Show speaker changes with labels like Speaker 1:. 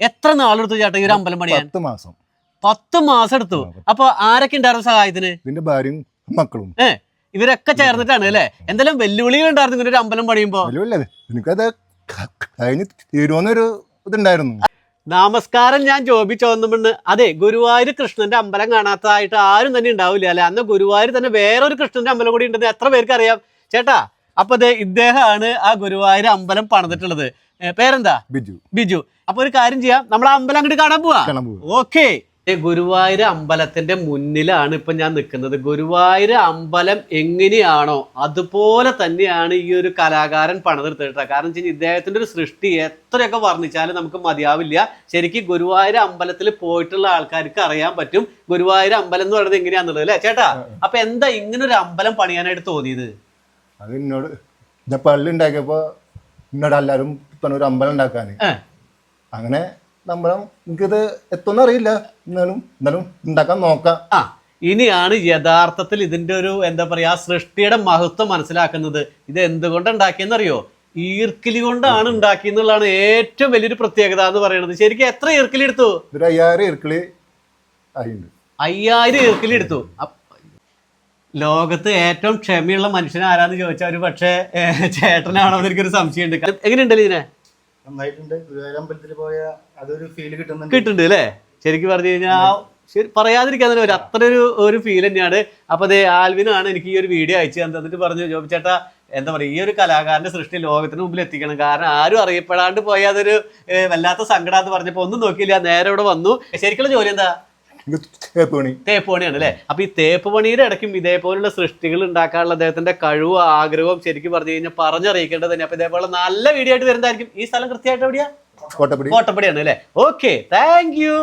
Speaker 1: എത്ര നാളെടുത്തു ചേട്ടാ ഈ ഒരു അമ്പലം പണിയാൻ?
Speaker 2: പത്ത് മാസം.
Speaker 1: പത്ത് മാസം എടുത്തു. അപ്പൊ ആരൊക്കെ ഉണ്ടായിരുന്നു സഹായത്തിന്?
Speaker 2: ഇതിന്റെ ഭാര്യയും മക്കളും.
Speaker 1: ഇവരൊക്കെ ചേർന്നിട്ടാണ് അല്ലേ? എന്തെല്ലാം വെല്ലുവിളികൾ ഉണ്ടായിരുന്നു ഇങ്ങനെ ഒരു അമ്പലം പണിയുമ്പോ?
Speaker 2: എനിക്കത് കഴിഞ്ഞ് തീരുവന്നൊരു ഇതുണ്ടായിരുന്നു.
Speaker 1: നമസ്കാരം ഞാൻ ജോബി ചോന്നുമുണ്ട് അതെ ഗുരുവായൂർ കൃഷ്ണന്റെ അമ്പലം കാണാത്തതായിട്ട് ആരും തന്നെ ഉണ്ടാവില്ല അല്ലെ? അന്ന് ഗുരുവായൂർ തന്നെ വേറൊരു കൃഷ്ണന്റെ അമ്പലം കൂടി ഉണ്ടെന്ന് എത്ര പേർക്ക് അറിയാം ചേട്ടാ അപ്പൊ അതെ ഇദ്ദേഹമാണ് ആ ഗുരുവായൂർ അമ്പലം പണിതിട്ടുള്ളത്. പേരെന്താ?
Speaker 2: ബിജു.
Speaker 1: ബിജു. അപ്പൊ ഒരു കാര്യം ചെയ്യാം. നമ്മൾ അമ്പലം അങ്ങോട്ട് കാണാൻ പോവാ? ഓക്കെ. ഗുരുവായൂർ അമ്പലത്തിന്റെ മുന്നിലാണ് ഇപ്പൊ ഞാൻ നിൽക്കുന്നത് ഗുരുവായൂർ അമ്പലം എങ്ങനെയാണോ അതുപോലെ തന്നെയാണ് ഈ ഒരു കലാകാരൻ പണിതെടുത്തിട്ട് കാരണം വെച്ചാൽ ഇദ്ദേഹത്തിന്റെ ഒരു സൃഷ്ടി എത്രയൊക്കെ വർണിച്ചാലും നമുക്ക് മതിയാവില്ല. ശരിക്കും ഗുരുവായൂർ അമ്പലത്തിൽ പോയിട്ടുള്ള ആൾക്കാർക്ക് അറിയാൻ പറ്റും ഗുരുവായൂർ അമ്പലം എന്ന് പറയുന്നത് എങ്ങനെയാന്നുള്ളത് അല്ലേ ചേട്ടാ? അപ്പൊ എന്താ ഇങ്ങനെ ഒരു അമ്പലം പണിയാനായിട്ട് തോന്നിയത്?
Speaker 2: അത് എന്നോട് ഞാൻ പള്ളി ഉണ്ടാക്കിയപ്പോ എന്നോട് എല്ലാവരും പറഞ്ഞു ഒരു അമ്പലം ഉണ്ടാക്കാൻ. അങ്ങനെ നമ്മളെ എനിക്കിത് എത്തുമെന്ന് അറിയില്ല. എന്നാലും എന്നാലും ഉണ്ടാക്കാൻ നോക്കാം.
Speaker 1: ആ ഇനിയാണ് യഥാർത്ഥത്തിൽ ഇതിന്റെ ഒരു എന്താ പറയാ സൃഷ്ടിയുടെ മഹത്വം മനസ്സിലാക്കുന്നത്. ഇത് എന്തുകൊണ്ട് ഉണ്ടാക്കിയെന്നറിയോ ഈർക്കിലി കൊണ്ടാണ് ഉണ്ടാക്കി എന്നുള്ളതാണ് ഏറ്റവും വലിയൊരു പ്രത്യേകത എന്ന് പറയുന്നത്. ശരിക്കും എത്ര ഈർക്കിലി എടുത്തു?
Speaker 2: ഇതൊരു അയ്യായിരം ഈർക്കിളി ആയിട്ടുണ്ട്.
Speaker 1: അയ്യായിരം ഈർക്കിലി എടുത്തു. ലോകത്ത് ഏറ്റവും ക്ഷമയുള്ള മനുഷ്യൻ ആരാന്ന് ചോദിച്ചാൽ ഒരു പക്ഷേ ചേട്ടനാണോ എനിക്കൊരു സംശയമുണ്ട്. എങ്ങനെയുണ്ടല്ലോ ഇതിനെ?
Speaker 3: നന്നായിട്ടുണ്ട്. പോയ അതൊരു ഫീൽ കിട്ടുന്നുണ്ട്.
Speaker 1: കിട്ടുന്നുണ്ട് അല്ലേ? ശരിക്കും പറഞ്ഞു കഴിഞ്ഞാൽ ശരി പറയാതിരിക്കാൻ തന്നെ ഒരു അത്ര ഒരു ഒരു ഫീൽ തന്നെയാണ്. അപ്പൊ അതെ ആൽവിനാണ് എനിക്ക് ഈ ഒരു വീഡിയോ അയച്ചു തന്നിട്ട് പറഞ്ഞു ജോബി ചേട്ടാ എന്താ പറയുക ഈ ഒരു കലാകാരന്റെ സൃഷ്ടി ലോകത്തിന് മുമ്പിൽ എത്തിക്കണം. കാരണം ആരും അറിയപ്പെടാണ്ട് പോയ അതൊരു വല്ലാത്ത സങ്കടം എന്ന് പറഞ്ഞപ്പോ ഒന്നും നോക്കിയില്ല നേരെ ഇവിടെ വന്നു. ശരിക്കുള്ള ജോലി എന്താ?
Speaker 2: തേപ്പ് പണി.
Speaker 1: തേപ്പ് പണിയാണ് അല്ലേ? അപ്പൊ ഈ തേപ്പ് പണിയുടെ ഇടയ്ക്കും ഇതേപോലുള്ള സൃഷ്ടികൾ ഉണ്ടാക്കാനുള്ള അദ്ദേഹത്തിന്റെ കഴിവും ആഗ്രഹവും ശരിക്കും പറഞ്ഞു കഴിഞ്ഞാൽ പറഞ്ഞറിയിക്കേണ്ടത് തന്നെ അപ്പൊ ഇതേപോലെ നല്ല വീഡിയോ ആയിട്ട് വരുന്നതായിരിക്കും. ഈ സ്ഥലം കൃത്യമായിട്ട് എവിടെയാ?
Speaker 2: കോട്ടപ്പടി.
Speaker 1: കോട്ടപ്പടിയാണ് അല്ലേ? Okay thank you